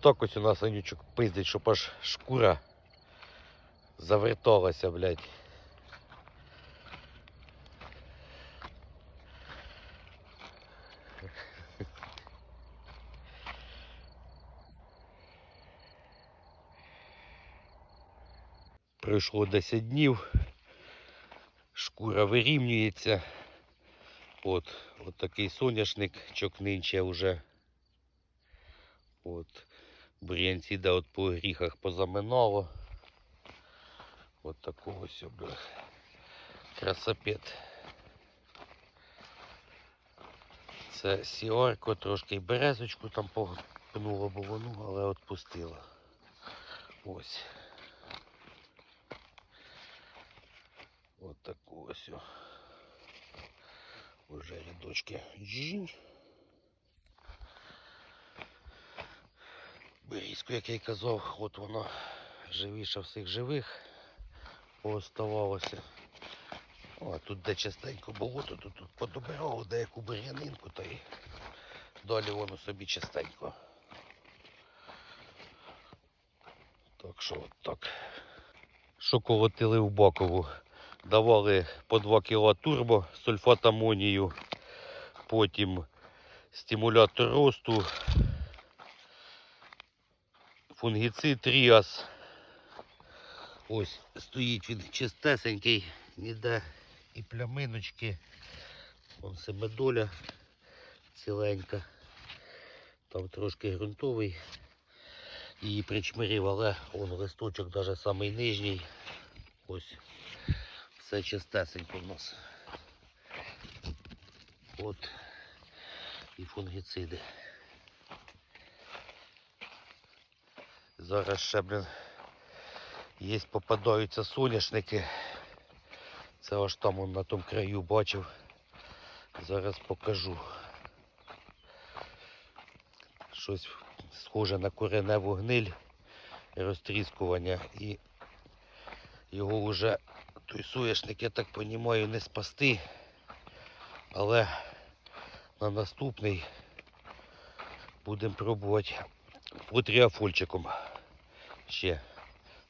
Так ось у нас анючок пиздить, щоб аж шкура заверталася, блядь. Пройшло 10 днів, шкура вирівнюється. От, от такий соняшник чокнинче вже. От. Бур'янці, де от по гріхах позаминало. От такого сьогодні. Красопет. Це сіорко, трошки й березочку там погнуло було, ну, але відпустило. Ось. От таку ось. Уже рядочки. Джинь. Берізку, як я й казав, от воно живіше всіх живих пооставалося. О, тут де частенько болото, то тут подобирало деяку бур'янинку, та й далі воно собі частенько. Так що от так. Що колотили в Бакову? Давали по 2 кг турбо, сульфат амонію, потім стимулятор росту, фунгіцид Ріас. Ось стоїть він чистесенький, ніде і пляминочки. Вон семидоля ціленька. Там трошки ґрунтовий. Її причмирив, але он листочок навіть самий нижній. Ось все чистесенько в нас. От і фунгіциди. Зараз ще, блін, є попадаються соняшники. Це аж там на тому краю бачив. Зараз покажу. Щось схоже на кореневу гниль розтріскування і його вже той соняшник, я так розумію, не спасти. Але на наступний будемо пробувати потріафольчиком ще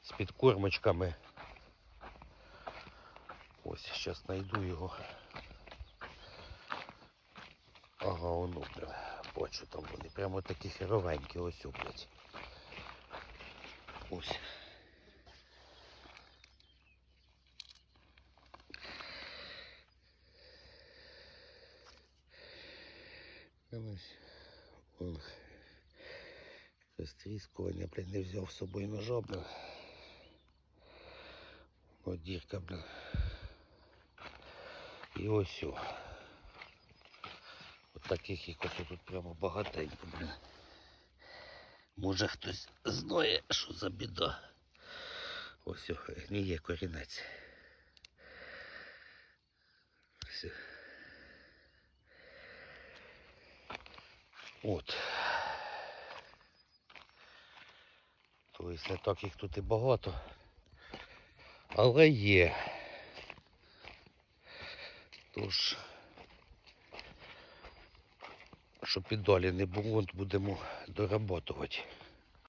з підкормочками. Ось, зараз знайду його. Ага, воно, бачу там вони прямо такі херовенькі, ось, блядь. Ось. Ось. Вон. Розтріскування, блін, не взяв з собою ножа, блін. О, дірка, блін. І ось о. От таких їх ось тут прямо багатенько, блін. Може хтось знає, що за біда. Ось о, гніє корінець. Все. От. Тобто не так їх тут і багато. Але є. Тож, щоб і далі не було, будемо доработувати.